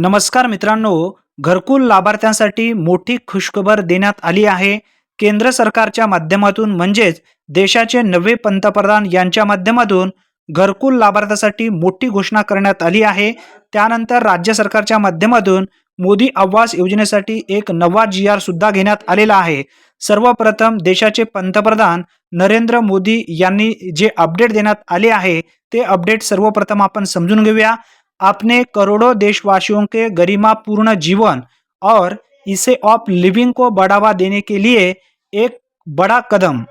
नमस्कार मित्रांनो घरकुल लाभार्थ्यांसाठी मोठी खुशखबर देण्यात आली आहे. केंद्र सरकारच्या माध्यमातून म्हणजेच देशाचे नवे पंतप्रधान यांच्या माध्यमातून घरकुल लाभार्थ्यासाठी मोठी घोषणा करण्यात आली आहे. त्यानंतर राज्य सरकारच्या माध्यमातून मोदी आवास योजनेसाठी एक नवा जी आर सुद्धा घेण्यात आलेला आहे. सर्वप्रथम देशाचे पंतप्रधान नरेंद्र मोदी यांनी जे अपडेट देण्यात आले आहे ते अपडेट सर्वप्रथम आपण समजून घेऊया. आपने करोड़ों देशवासियों के गरिमापूर्ण जीवन और इसे ऑफ़ लिविंग को बढ़ावा देने के लिए एक बड़ा कदम।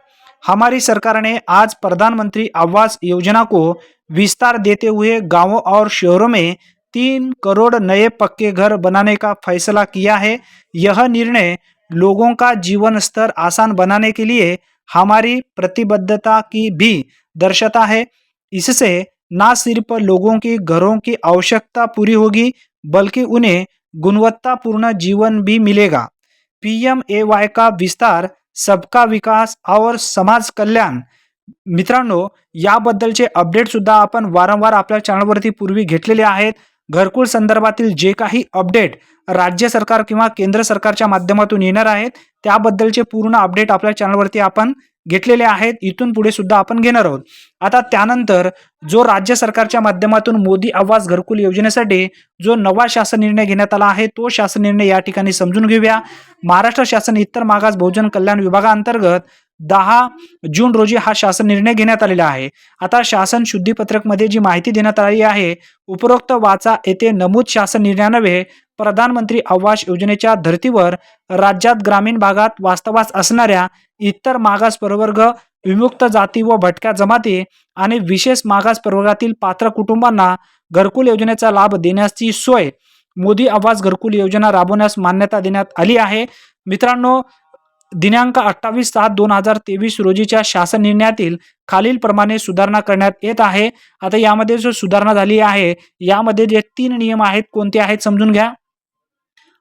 हमारी सरकार ने आज प्रधानमंत्री आवास योजना को विस्तार देते हुए गाँवों और शहरों में तीन करोड़ नए पक्के घर बनाने का फैसला किया है। यह निर्णय लोगों का जीवन स्तर आसान बनाने के लिए हमारी प्रतिबद्धता की भी दर्शाता है। इससे ना सिर्फ लोगों की घरों की आवश्यकता पूरी होगी बल्कि उन्हें गुणवत्तापूर्ण जीवन भी मिलेगा। पीएम ए वाय का विस्तार सबका विकास और समाज कल्याण। मित्रांनो याबद्दलचे अपडेटसुद्धा आपण वारंवार आपल्या चॅनलवरती पूर्वी घेतलेले आहेत. घरकुल संदर्भातील जे काही अपडेट राज्य सरकार किंवा केंद्र सरकारच्या माध्यमातून येणार आहेत त्याबद्दलचे पूर्ण अपडेट आपल्या चॅनलवरती आपण घेतलेले आहेत इथून पुढे सुद्धा आपण घेणार आहोत. आता त्यानंतर जो राज्य सरकारच्या माध्यमातून मोदी आवास घरकुल योजनेसाठी जो नवा शासन निर्णय घेण्यात आला आहे तो शासन निर्णय या ठिकाणी समजून घेऊया. महाराष्ट्र शासन इतर मागास बहुजन कल्याण विभागाअंतर्गत दहा जून रोजी हा शासन निर्णय घेण्यात आलेला आहे. आता शासन शुद्धीपत्रकमध्ये जी माहिती देण्यात आली आहे उपरोक्त वाचा येथे नमूद शासन निर्णयानवे प्रधानमंत्री आवास योजनेच्या धर्तीवर राज्यात ग्रामीण भागात वास्तवास असणाऱ्या इतर मागास प्रवर्ग विमुक्त जाती व भटक्या जमाती आणि विशेष मागास प्रवर्गातील पात्र कुटुंबांना घरकुल योजनेचा लाभ देण्याची सोय मोदी आवास घरकुल योजना राबवण्यास मान्यता देण्यात आली आहे. मित्रांनो दिनांक अठ्ठावीस सात दोन हजार तेवीस रोजीच्या शासन निर्णयातील खालील प्रमाणे सुधारणा करण्यात येत आहे. आता यामध्ये जो सुधारणा झाली आहे यामध्ये जे तीन नियम आहेत कोणते आहेत समजून घ्या.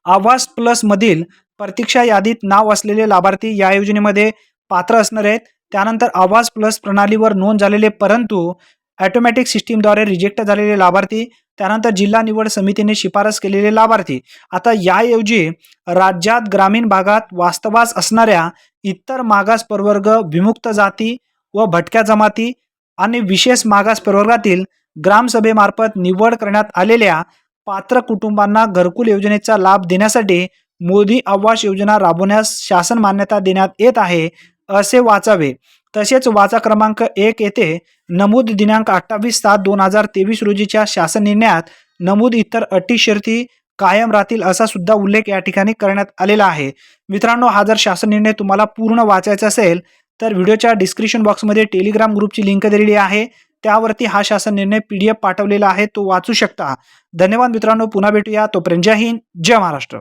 आवास प्लस मधील प्रतीक्षा यादीत नाव असलेले लाभार्थी या योजनेमध्ये पात्र असणार आहेत. त्यानंतर आवास प्लस प्रणालीवर नोंद झालेले परंतु ॲटोमॅटिक सिस्टीमद्वारे रिजेक्ट झालेले लाभार्थी त्यानंतर जिल्हा निवड समितीने शिफारस केलेले लाभार्थी. आता याऐवजी राज्यात ग्रामीण भागात वास्तवास असणाऱ्या इतर मागास प्रवर्ग विमुक्त जाती व भटक्या जमाती आणि विशेष मागास प्रवर्गातील ग्रामसभेमार्फत निवड करण्यात आलेल्या पात्र कुटुंबांना घरकुल योजनेचा लाभ देण्यासाठी मोदी आवास योजना राबवण्यास शासन मान्यता देण्यात येत आहे असे वाचावे. तसेच वाचा क्रमांक एक येथे नमूद दिनांक अठ्ठावीस सात दोन हजार तेवीस रोजीच्या शासन निर्णयात नमूद इतर अटी शर्ती कायम राहतील असा सुद्धा उल्लेख या ठिकाणी करण्यात आलेला आहे. मित्रांनो हा जर शासन निर्णय तुम्हाला पूर्ण वाचायचा असेल तर व्हिडिओच्या डिस्क्रिप्शन बॉक्समध्ये टेलिग्राम ग्रुपची लिंक दिलेली आहे. त्यावरती हा शासन निर्णय पी डी एफ पाठवलेला आहे तो वाचू शकता. धन्यवाद मित्रांनो पुन्हा भेटूया. तोपर्यंत जय हिंद जय महाराष्ट्र.